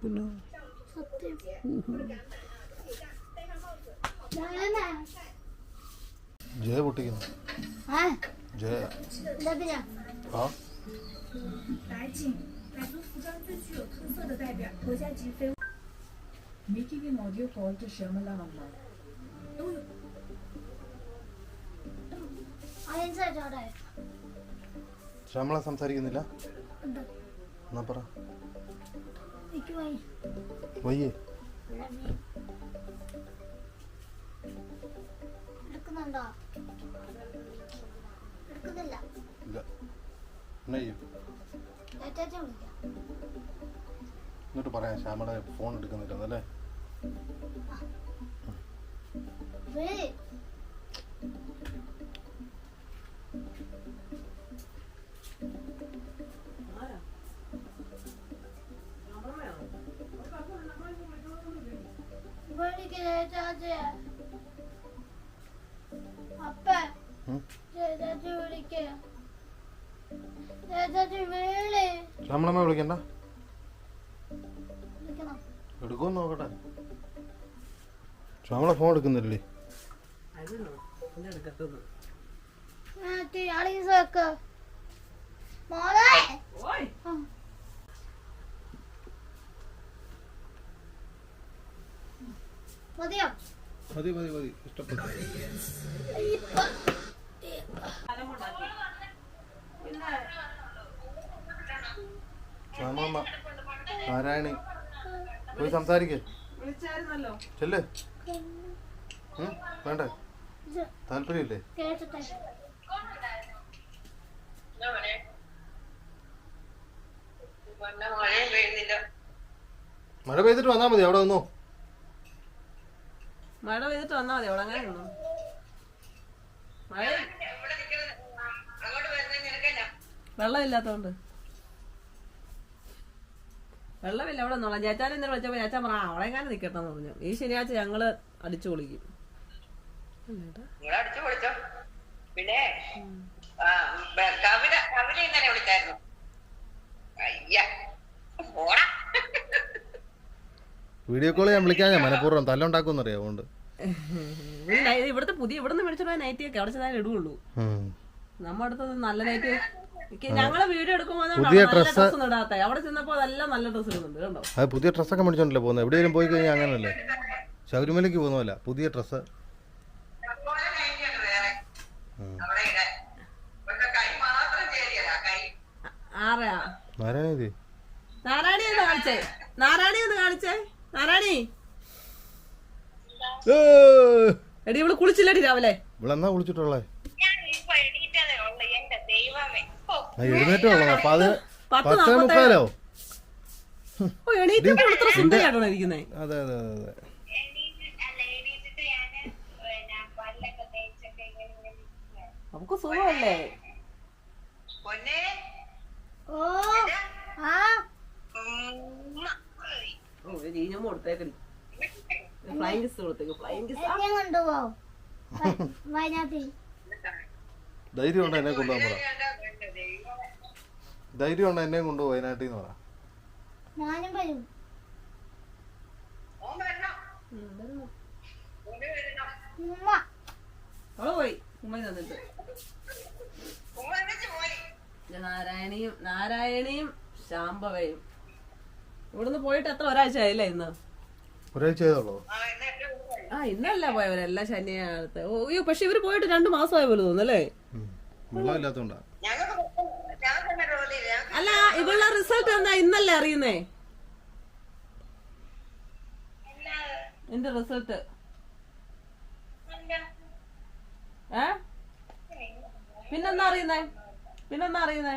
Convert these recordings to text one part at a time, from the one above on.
പിന്നെ ജയ പൊട്ടിക്കുന്നു ജയ ആ Making an audio call to Shamala Mamma. I inside your life. Shyamala സംസാരിക്കുന്നില്ല. എന്നാ പറ. വയ്യ. എന്നിട്ട് പറയാം ശ്യാമള ഫോൺ എടുക്കുന്നില്ലെന്നല്ലേ? വിളിക്കണ്ട. വിളിക്കണം? എടുക്കുമെന്ന് നോക്കട്ടെ. നമ്മളെ ഫോൺ എടുക്കുന്നില്ലേ? മതി മതി മതി. ഇഷ്ടപ്പെട്ടു ശ്യാമമ്മ നാരായണി പോയി സംസാരിക്കേ. ചെല്ലേ. വേണ്ട? താല്പര്യല്ലേ താല്പര്യമില്ലേ? മഴ പെയ്തിട്ട് വന്നാ മതി അവിടെ നിന്നോ. മഴ പെയ്തിട്ട് വന്നാ മതി അവിടെ അങ്ങനെ നിന്നു. മഴ വെള്ളമില്ലാത്തോണ്ട് വെള്ളമില്ല അവിടെ നോളാം ചേച്ചാൻ ഇന്നലെ വിളിച്ചപ്പോ ചേച്ചാൻ പറ അവളെ എങ്ങനെ നിക്കട്ടെന്ന് പറഞ്ഞു. ഈ ശനിയാഴ്ച ഞങ്ങൾ അടിച്ചു പൊളിക്കും. എന്നിട്ട് നിങ്ങൾ അടിച്ചു പൊളിച്ചോ? പിന്നെ ആ, ബ- കവിത കവിത ഇന്നലെ വിളിച്ചായിരുന്നു. അയ്യ ഓടാ. വീഡിയോ കോൾ ഞാൻ വിളിക്കാൻ ഞാൻ മനഃപൂർവം തല്ലുണ്ടാക്കും അറിയാം അതുകൊണ്ട് ഇവിടുത്തെ പുതിയ ഇവിടുന്ന് മേടിച്ചോണ്ട് നൈറ്റി ഒക്കെ അവിടെ ചെന്നാലും ഇടുകയുള്ളൂ ഉം. നമ്മുടെ അടുത്ത് നല്ല നൈറ്റ് ഞങ്ങൾ വീഡിയോ എടുക്കുമ്പോൾ പുതിയ ഡ്രസ്സ് dress- ഡ്രസ് ഇടാത്ത അവിടെ ചെന്നപ്പോ അതെല്ലാം നല്ല ഡ്രസ് ഇടുന്നുണ്ട് കണ്ടോ? അത് പുതിയ ഡ്രസ്സൊക്കെ മേടിച്ചോണ്ടല്ലേ പോകുന്നത് എവിടെയെങ്കിലും പോയി കഴിഞ്ഞാൽ അങ്ങനല്ലേ? ശബരിമലയ്ക്ക് പോകുന്നതല്ല പുതിയ ഡ്രസ്സ്. നാരായണ നാരായണി ഒന്ന് കാണിച്ചേ. നാരായണി ഒന്ന് കാണിച്ചേ. നാരായണി? എടി ഇവൾ കുളിച്ചില്ലടി രാവിലെ. ഇവളെന്നാ എന്നാ വിളിച്ചിട്ടുള്ളേ ഞാൻ ഇപ്പൊ എണീറ്റതേ ഉള്ളു എന്റെ ദൈവമേ ഓ ആ എഴുന്നേറ്റേ ഉള്ളൂ പത് പത്ത്. മുക്കാലോ അതെ അതെ അതെ അതെ. നമുക്ക് സുഖമല്ലേ? കൊടുത്തേക്കടി ഫ്ലൈങ് കൊടുത്തേക്ക് ഫ്ലൈങ് കിസ്. എന്നെ കൊണ്ടുപോ വ- വയനാട്ടിൽ. ധൈര്യം ഉണ്ട് എന്നെ കൊണ്ടുപോകാൻ പറ. എന്റെ എന്റെ ദൈവമേ. ധൈര്യം ഉണ്ട് എന്നെ കൊണ്ടുപോകും വയനാട്ടിൽ നിന്ന് പറ. ഞാനും വരും. ഉമ്മ. അവൾ പോയി. നാരായണിയും നാരായണിയും ശാംഭവയും. ഇവിടുന്ന് പോയിട്ട് എത്ര ഒരാഴ്ച ആയില്ലേ ഇന്ന് ഒരാഴ്ച ചെയ്തോളൂ ആ, ഇന്നല്ല പോയവരെല്ലാം ശനിയാഴ്ച. ഓ അയ്യോ പക്ഷെ ഇവർ പോയിട്ട് രണ്ട് മാസമായ പോലെ തോന്നുന്നല്ലേ വെള്ളമില്ലാത്തോണ്ടാ. അല്ല ഇവളുടെ റിസൾട്ട് എന്താ ഇന്നല്ലേ അറിയുന്നേ? എന്റെ റിസൾട്ട്? എന്താ? ഏ? പിന്നെന്താ അറിയുന്നേ? പിന്നെന്താ അറിയുന്നേ?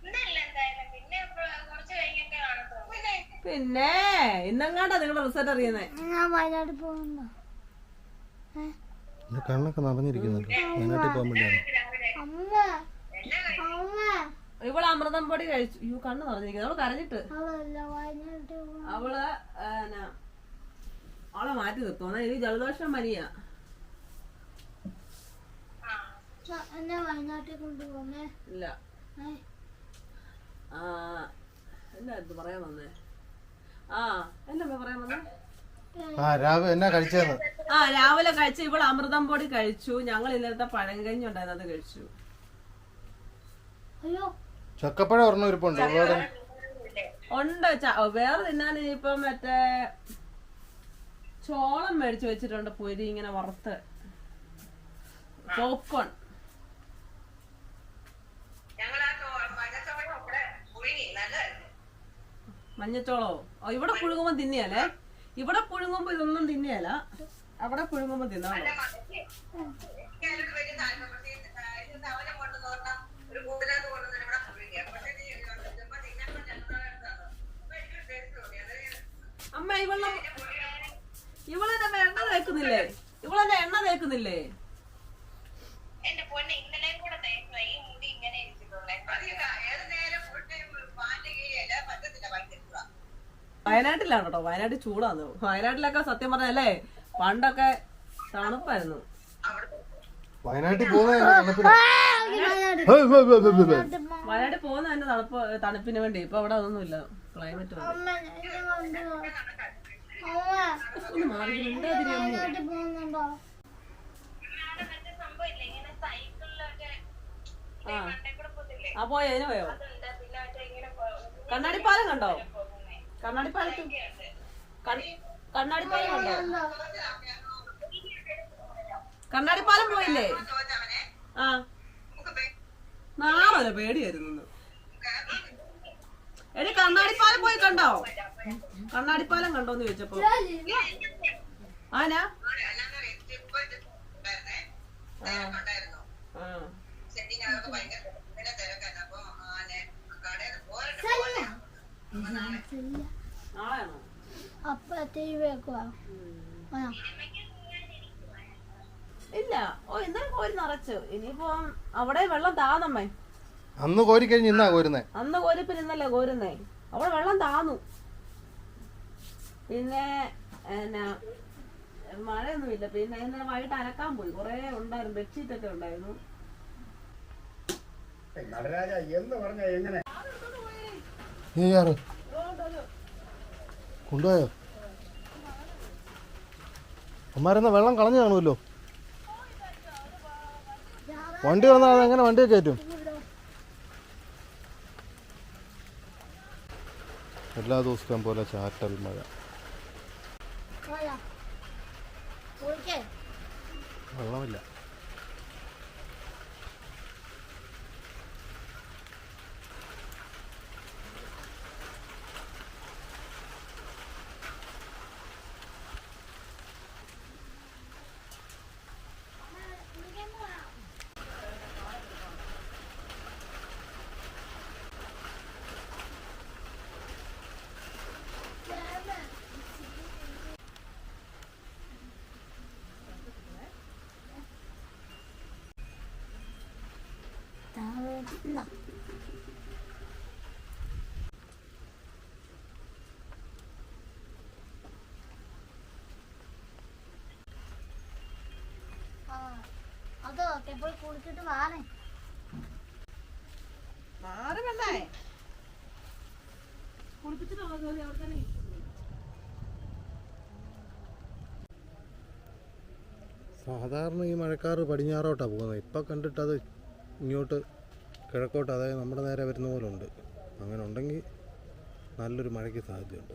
എന്തായാലും. പിന്നെ കുറച്ച് കഴിഞ്ഞിട്ടേ കാണത്തുള്ളൂ. പിന്നെ ഇന്നെങ്ങാണ്ടാ നിങ്ങളുടെ റിസൾട്ട് അറിയുന്നേ? ഞാൻ പോകുന്നു. കണ്ണൊക്കെ നിറഞ്ഞിരിക്കുന്നുണ്ട്. വയനാട്ടിൽ പോകാൻ വേണ്ടിയാണ്. രാവിലെ അമ്മ അമ്മ. ഇവൾ അമൃതം പൊടി കഴിച്ചു. യു കണ്ണ് നിറഞ്ഞിരിക്കുന്നു. അവൾ കരഞ്ഞിട്ട്. അവൾ എന്നാ അവളെ മാറ്റി നിർത്തും ഇത് ജലദോഷം എന്നെ കൊണ്ടുപോകുന്നേ ഇല്ല? ആ എന്നായിരുന്നു പറയാൻ വന്നേ? ആ. എന്നാ പറയാൻ വന്നേ? ആ രാവിലെ എന്നാ കഴിച്ചതെന്ന് ആ രാവിലെ കഴിച്ച് ഇവിടെ അമൃതം പൊടി കഴിച്ചു. ഞങ്ങൾ ഇന്നലത്തെ പഴങ്കഞ്ഞി ഉണ്ടായിരുന്നു അത് കഴിച്ചു. അയ്യോ. ചക്കപ്പഴം ഒരെണ്ണം ഇരിപ്പുണ്ട്? ഉണ്ട്. വേറെ തിന്നാൻ ഇനിയിപ്പം മറ്റേ ചോളം മേടിച്ചു വെച്ചിട്ടുണ്ട് പൊരി ഇങ്ങനെ വറുത്ത്. പോപ്കോൺ ഞങ്ങൾ ആ പഞ്ചച്ചവടം ഇവിടെ പുഴുങ്ങി നല്ലതായിരുന്നു മഞ്ഞച്ചോളോ? ഓ ഇവിടെ പുഴുങ്ങുമ്പോ തിന്നിയല്ലേ? ഇവിടെ പുഴുങ്ങുമ്പോ ഇതൊന്നും തിന്നിയല്ല. അവിടെ പുഴുങ്ങുമ്പോ തോന്നി. അമ്മ ഇവളെ ഇവളെന്നെ എണ്ണ തേക്കുന്നില്ലേ? ഇവളെന്നെ എണ്ണ തേക്കുന്നില്ലേ? എന്റെ പൊന്നെ ഇന്നലെയും കൂടെ തേക്കുന്ന ഈ മുടി ഇങ്ങനെ ഇരിച്ചിട്ടുള്ളേ. വയനാട്ടിലാണ് കേട്ടോ വയനാട് ചൂടാന്ന്. വയനാട്ടിലൊക്കെ സത്യം പറഞ്ഞല്ലേ പണ്ടൊക്കെ തണുപ്പായിരുന്നു. വയനാട്ടിൽ വയനാട്. വയനാട്ടിൽ പോകുന്ന തന്നെ തണുപ്പ് തണുപ്പിന് വേണ്ടി. ഇപ്പൊ അവിടെ അതൊന്നുമില്ല. ക്ലൈമറ്റ് അമ്മ എന്നെ കൊണ്ടുപോകും അമ്മ വയനാട്ടിൽ പോകുന്നുണ്ടോ? ആ. ആ പോയോ? അതിന് പോയോ? കണ്ണാടിപ്പാലം കണ്ടോ? കണ്ണാടിപ്പാലം കണ്ണാടി പാലം പോയില്ലേ? ആ. നാളെ പേടിയായിരുന്നു എടി കണ്ണാടിപ്പാലം പോയി കണ്ടോ? കണ്ണാടിപ്പാലം കണ്ടോന്ന് ചോദിച്ചപ്പോ. ആനാ? ആ. ആ. ഇല്ല. ഓ ഇന്നലെ കോരി നിറച്ചു. ഇനിയിപ്പോ അവിടെ വെള്ളം താന്നമ്മേ. അന്ന് കോരിക്കഴിഞ്ഞ് ഇന്നാ കോരുന്നേ? അന്ന് കോരിപ്പിന് ഇന്നല്ലേ കോരുന്നേ. അവിടെ വെള്ളം താന്നു. പിന്നെ എന്നാ മഴയൊന്നുമില്ല. പിന്നെ ഇന്നലെ വൈകിട്ട് അലക്കാൻ പോയി. കൊറേ ഉണ്ടായിരുന്നു. ബെഡ്ഷീറ്റ് ഒക്കെ ഉണ്ടായിരുന്നു നടരാജ എന്ന് പറഞ്ഞ എങ്ങനെ? നീ കൊണ്ടുപോയോ? അമ്മാരെന്ന വെള്ളം കളഞ്ഞു കാണുമല്ലോ? വണ്ടി വന്നാൽ അതെങ്ങനെ വണ്ടി കയറ്റും? എല്ലാ ദിവസത്തെയും പോലെ ചാറ്റൽ മഴ. വെള്ളമില്ല താഴെ ഇന്നാ. ആ, അതോ പോയി കുളിച്ചിട്ട് വാണേ മാറി പെണ്ണേ. അവിടെ തന്നെ സാധാരണ ഈ മഴക്കാറ് പടിഞ്ഞാറോട്ടാണ് പോകുന്നത്. ഇപ്പം കണ്ടിട്ട് അത് ഇങ്ങോട്ട് കിഴക്കോട്ട് അതായത് നമ്മുടെ നേരെ വരുന്ന പോലെ ഉണ്ട് അങ്ങനെ ഉണ്ടെങ്കിൽ നല്ലൊരു മഴയ്ക്ക് സാധ്യതയുണ്ട്.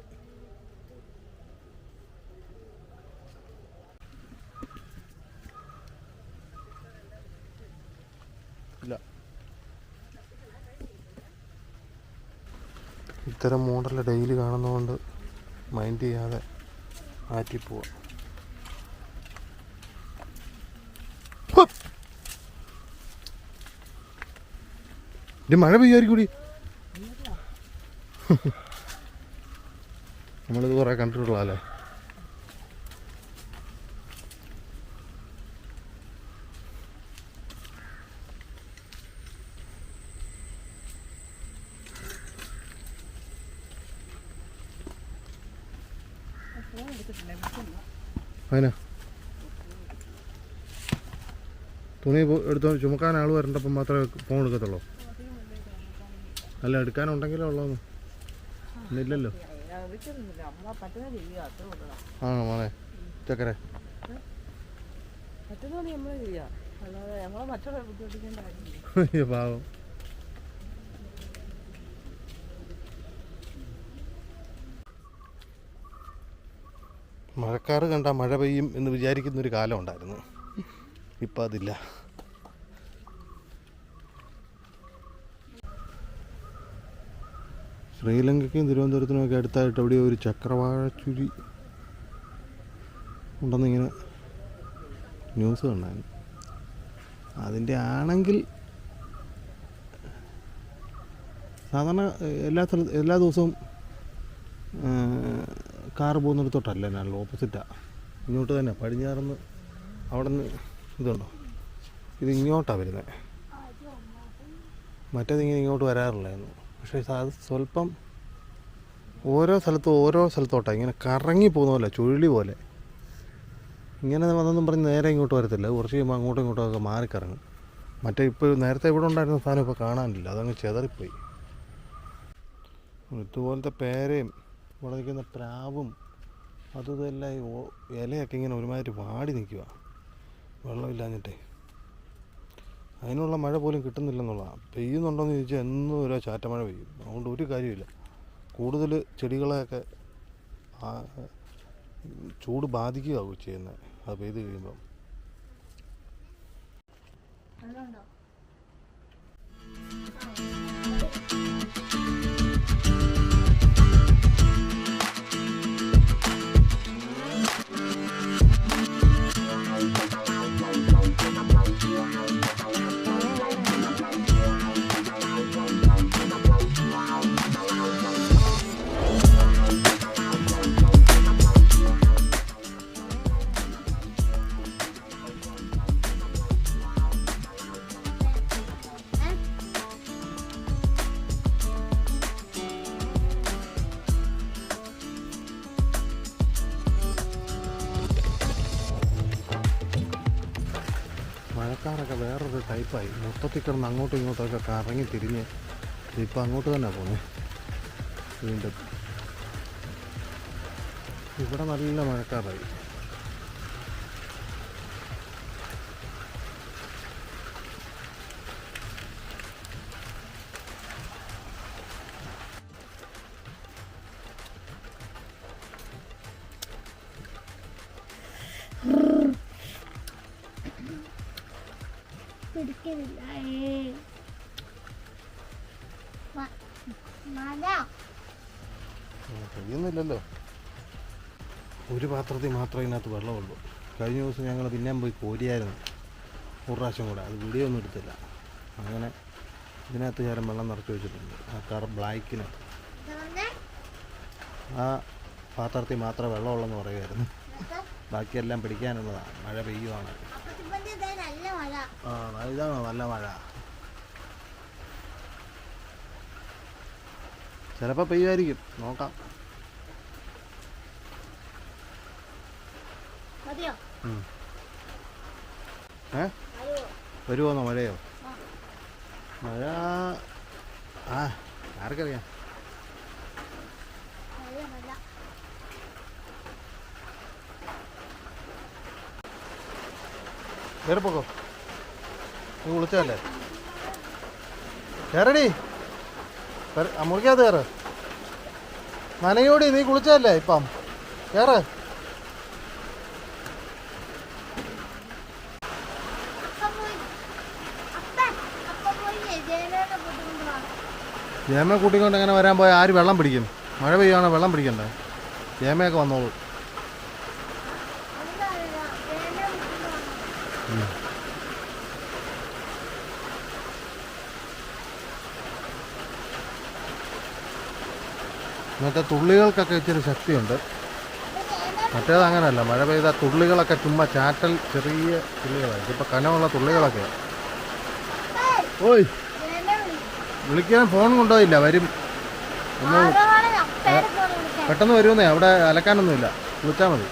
ഇല്ല. ഇത്തരം മോഡൽ ഡെയിലി കാണുന്നതുകൊണ്ട് മൈൻഡ് ചെയ്യാതെ ആറ്റി പോവാം ഇത് മഴ പെയ്യായിരിക്കൂടി. കൂടി നമ്മളിത് കുറേ കണ്ടിട്ടുള്ളതല്ലേ? അതിനാ. തുണി എടുത്ത് ചുമക്കാൻ ആൾ വരണ്ടപ്പം മാത്രമേ ഫോൺ എടുക്കത്തുള്ളൂ. അല്ല എടുക്കാനുണ്ടെങ്കിലേ ഉള്ളൂ ഇല്ലല്ലോ ആണോ മോനെ ചക്കരെ. പറ്റുന്ന നമ്മൾ ചെയ്യുക അല്ലാതെ ഞങ്ങളെ മറ്റുള്ള ബുദ്ധിമുട്ടിക്കേണ്ട കാര്യമില്ല അയ്യോ പാവം മഴക്കാറ് കണ്ട മഴ പെയ്യും എന്ന് വിചാരിക്കുന്നൊരു കാലം ഉണ്ടായിരുന്നു. ഇപ്പം അതില്ല. ശ്രീലങ്കയ്ക്കും തിരുവനന്തപുരത്തിനുമൊക്കെ അടുത്തായിട്ട് അവിടെ ഒരു ചക്രവാഴച്ചുരി ഉണ്ടെന്നിങ്ങനെ ന്യൂസ് കണ്ടായിരുന്നു അതിന്റെ ആണെങ്കിൽ സാധാരണ എല്ലാ സ്ഥലത്തും എല്ലാ ദിവസവും കാറ് പോകുന്നിടത്തോട്ടല്ല ഞാൻ ഓപ്പോസിറ്റാണ് ഇങ്ങോട്ട് തന്നെ പടിഞ്ഞാറുന്ന് അവിടെ നിന്ന് ഇതുണ്ടോ? ഇത് ഇങ്ങോട്ടാണ് വരുന്നത് മറ്റേത് ഇങ്ങനെ ഇങ്ങോട്ട് വരാറില്ലായിരുന്നു. പക്ഷേ അത് സ്വല്പം ഓരോ സ്ഥലത്തും ഓരോ സ്ഥലത്തോട്ടാണ് ഇങ്ങനെ കറങ്ങി പോകുന്ന പോലെ ചുഴലി പോലെ. ഇങ്ങനെ വന്നെന്നും പറഞ്ഞ് നേരെ ഇങ്ങോട്ട് വരത്തില്ല. കുറച്ച് കഴിയുമ്പോൾ അങ്ങോട്ടും ഇങ്ങോട്ടും ഒക്കെ മാറിക്കറങ്ങും മറ്റേ ഇപ്പോൾ നേരത്തെ ഇവിടെ ഉണ്ടായിരുന്ന സാധനം ഇപ്പോൾ കാണാനില്ല. അതങ്ങ് ചെതറിപ്പോയി. ഇതുപോലത്തെ പേരയും ഇവിടെ പ്രാവും അതും ഇലയൊക്കെ ഇങ്ങനെ ഒരുമാതിരി വാടി നിൽക്കുക വെള്ളമില്ലാഞ്ഞിട്ടേ. അതിനുള്ള മഴ പോലും കിട്ടുന്നില്ലെന്നുള്ളതാണ് പെയ്യുന്നുണ്ടോയെന്ന് ചോദിച്ചാൽ എന്നും ഓരോ ചാറ്റമഴ പെയ്യും. അതുകൊണ്ട് ഒരു കാര്യമില്ല കൂടുതൽ ചെടികളെയൊക്കെ ചൂട് ബാധിക്കുകയാവും ചെയ്യുന്നത്. അത് പെയ്ത് കഴിയുമ്പം. വെള്ളമുണ്ടോ? കിടന്ന് അങ്ങോട്ടും ഇങ്ങോട്ടൊക്കെ കറങ്ങി തിരിഞ്ഞ് ഇപ്പം അങ്ങോട്ട് തന്നെ പോകുന്നത് വീണ്ടും. ഇവിടെ നല്ല മഴക്കാറായി. പാത്രത്തിൽ മാത്രമേ ഇതിനകത്ത് വെള്ളമുള്ളൂ. കഴിഞ്ഞ ദിവസം ഞങ്ങൾ പിന്നെയും പോയി കോരിയായിരുന്നു. ഒരു പ്രാവശ്യം കൂടെ. അത് വീഡിയോ ഒന്നും എടുത്തില്ല. അങ്ങനെ ഇതിനകത്ത് ചേരം വെള്ളം നിറച്ച് വെച്ചിട്ടുണ്ട്. ആ കറ ബ്ലാക്കിന് ആ പാത്രത്തിൽ മാത്രമേ വെള്ളമുള്ളെന്ന് പറയുമായിരുന്നു ബാക്കിയെല്ലാം പിടിക്കാനുള്ളതാണ്. മഴ പെയ്യുവാണ്. ആ ഇതാണോ നല്ല മഴ? ചിലപ്പോൾ പെയ്യുമായിരിക്കും. നോക്കാം. ഏ? വരുമോന്നോ മഴയോ? മഴ ആ ആർക്കറിയാം. കയറിപ്പോക്കോ നീ വിളിച്ചതല്ലേ? കയറടി മുറിക്കാത്ത മുറിക്കകത്ത് കയറ് നനയോടി നീ കുളിച്ചതല്ലേ ഇപ്പം? കയറ് അപ്പം പോയി അപ്പൻ അപ്പം പോയി ജയനയുടെ ബുദ്ധിമുട്ട് വാ ജയമ കൂട്ടിക്കൊണ്ട് എങ്ങനെ വരാൻ പോയാൽ ആര് വെള്ളം പിടിക്കും? മഴ പെയ്യുവാണോ വെള്ളം പിടിക്കണ്ടേ? ജയമയൊക്കെ വന്നോളൂ. ഇന്നത്തെ തുള്ളികൾക്കൊക്കെ ഇച്ചിരി ശക്തിയുണ്ട്. മറ്റേത് അങ്ങനെയല്ല മഴ പെയ്ത തുള്ളികളൊക്കെ ചുമ്മാ ചാറ്റൽ ചെറിയ തുള്ളികളാണ് ഇതിപ്പോൾ കനമുള്ള തുള്ളികളൊക്കെ ഓയ്! വിളിക്കാൻ ഫോൺ കൊണ്ടുപോയില്ല വരും. ഒന്ന് പെട്ടെന്ന് വരുമെന്നേ. അവിടെ അലക്കാനൊന്നുമില്ല. വിളിച്ചാൽ മതി.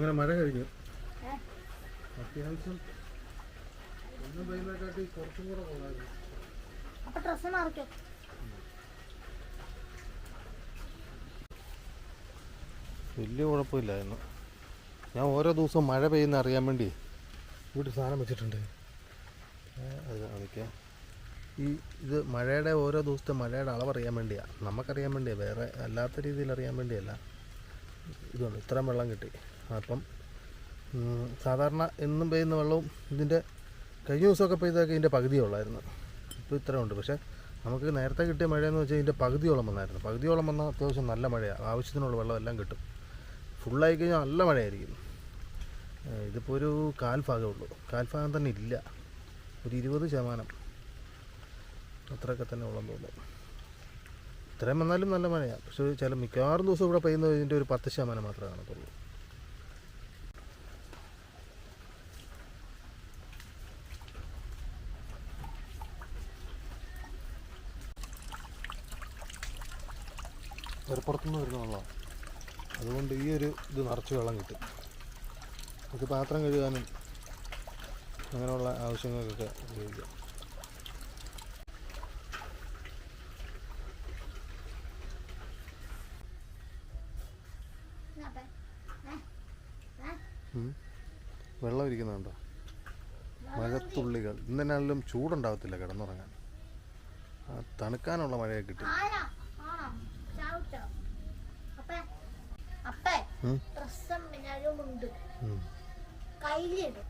അങ്ങനെ മഴ കഴിഞ്ഞു? അത്യാവശ്യം ഒന്നും പെയ്യുന്നതിനെക്കാട്ടി കുറച്ചും കൂടെ കൊള്ളായിരുന്നു. അപ്പൊ ഡ്രസ്സ് മാറിക്കോ വലിയ കുഴപ്പമില്ലായിരുന്നു. ഞാൻ ഓരോ ദിവസവും മഴ പെയ്യുന്ന അറിയാൻ വേണ്ടി വീട്ടിൽ സാധനം വെച്ചിട്ടുണ്ട്. അത് കാണിക്കാം. ഈ ഇത് മഴയുടെ ഓരോ ദിവസത്തെ മഴയുടെ അളവ് അറിയാൻ വേണ്ടിയാണ് നമുക്കറിയാൻ വേണ്ടിയാണ് വേറെ അല്ലാത്ത രീതിയിൽ അറിയാൻ വേണ്ടിയല്ല. ഇതുണ്ട്. ഇത്രയും വെള്ളം കിട്ടി. അപ്പം സാധാരണ എന്നും പെയ്യുന്ന വെള്ളവും ഇതിന്റെ കഴിഞ്ഞ ദിവസമൊക്കെ പെയ്തൊക്കെ ഇതിന്റെ പകുതിയേ ഉള്ളായിരുന്നു. ഇപ്പോൾ ഇത്രയും ഉണ്ട്. പക്ഷേ നമുക്ക് നേരത്തെ കിട്ടിയ മഴയെന്ന് വെച്ചാൽ ഇതിന്റെ പകുതിയോളം വന്നായിരുന്നു. പകുതിയോളം വന്നാൽ അത്യാവശ്യം നല്ല മഴയാണ് ആവശ്യത്തിനുള്ള വെള്ളമെല്ലാം കിട്ടും. ഫുള്ളായി കഴിഞ്ഞാൽ നല്ല മഴയായിരിക്കും. ഇതിപ്പോൾ ഒരു കാൽ ഭാഗമേ ഉള്ളൂ. കാൽഭാഗം തന്നെ ഇല്ല. ഒരു ഇരുപത് ശതമാനം. അത്രയൊക്കെ തന്നെ ഉള്ളം തോന്നുന്നു ഇത്രയും വന്നാലും നല്ല മഴയാണ് പക്ഷേ ചില മിക്കവാറും ദിവസം ഇവിടെ പെയ്യുന്നത് ഇതിന്റെ ഒരു പത്ത് ശതമാനം മാത്രമേ കാണത്തുള്ളൂ. പുറത്തുനിന്ന് വരുന്ന വെള്ളമാണ്. അതുകൊണ്ട് ഈ ഒരു ഇത് നിറച്ച് വെള്ളം കിട്ടും. നമുക്ക് പാത്രം കഴുകാനും അങ്ങനെയുള്ള ആവശ്യങ്ങൾക്കൊക്കെ ഉപയോഗിക്കാം? വെള്ളം ഇരിക്കുന്നുണ്ടോ മഴത്തുള്ളികൾ. ഇന്നെന്നാലും ചൂടുണ്ടാവത്തില്ല കിടന്നുറങ്ങാൻ. തണുക്കാനുള്ള മഴയൊക്കെ കിട്ടി. അപ്പേ അപ്പ ഉം. ഡ്രസ്സും മിനാലുമുണ്ട് ഉം. കയ്യിലിടും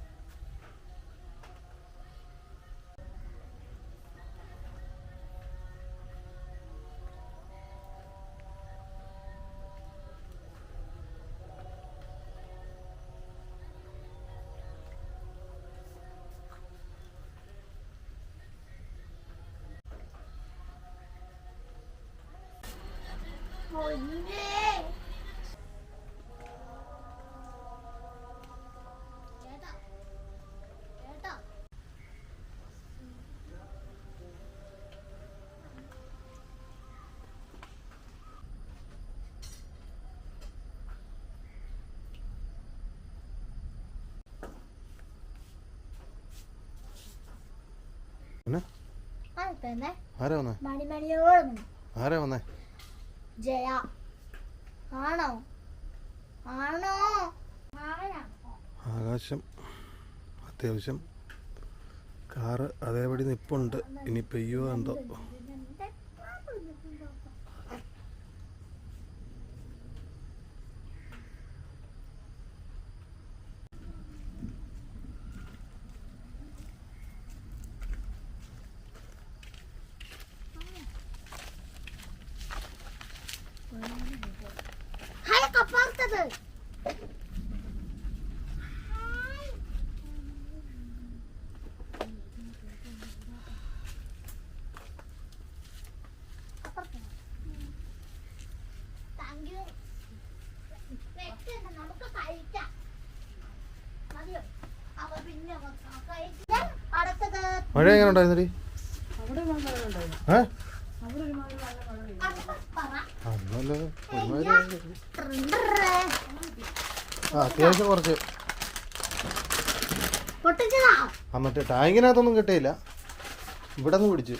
ആരാ വന്നേ? ആരാ വന്നേ? ജയ. ആണോ? ആണോ? ആകാശം. അത്യാവശ്യം കാറ് അതേപടി നിപ്പുണ്ട്. ഇനി പെയ്യോ എന്തോ. കഴിക്കാം. അടുത്തത് മഴ എങ്ങനെ ഉണ്ടായിരുന്നടി ഏ അടുത്ത പറ അന്നല്ല ഒരുമാതിരി ട്രിണ്ടറേ. ആ അത്യാവശ്യം കുറച്ച്. ആ മറ്റേ ടാങ്കിനകത്തൊന്നും കിട്ടിയില്ല. ഇവിടെ നിന്ന് പിടിച്ച്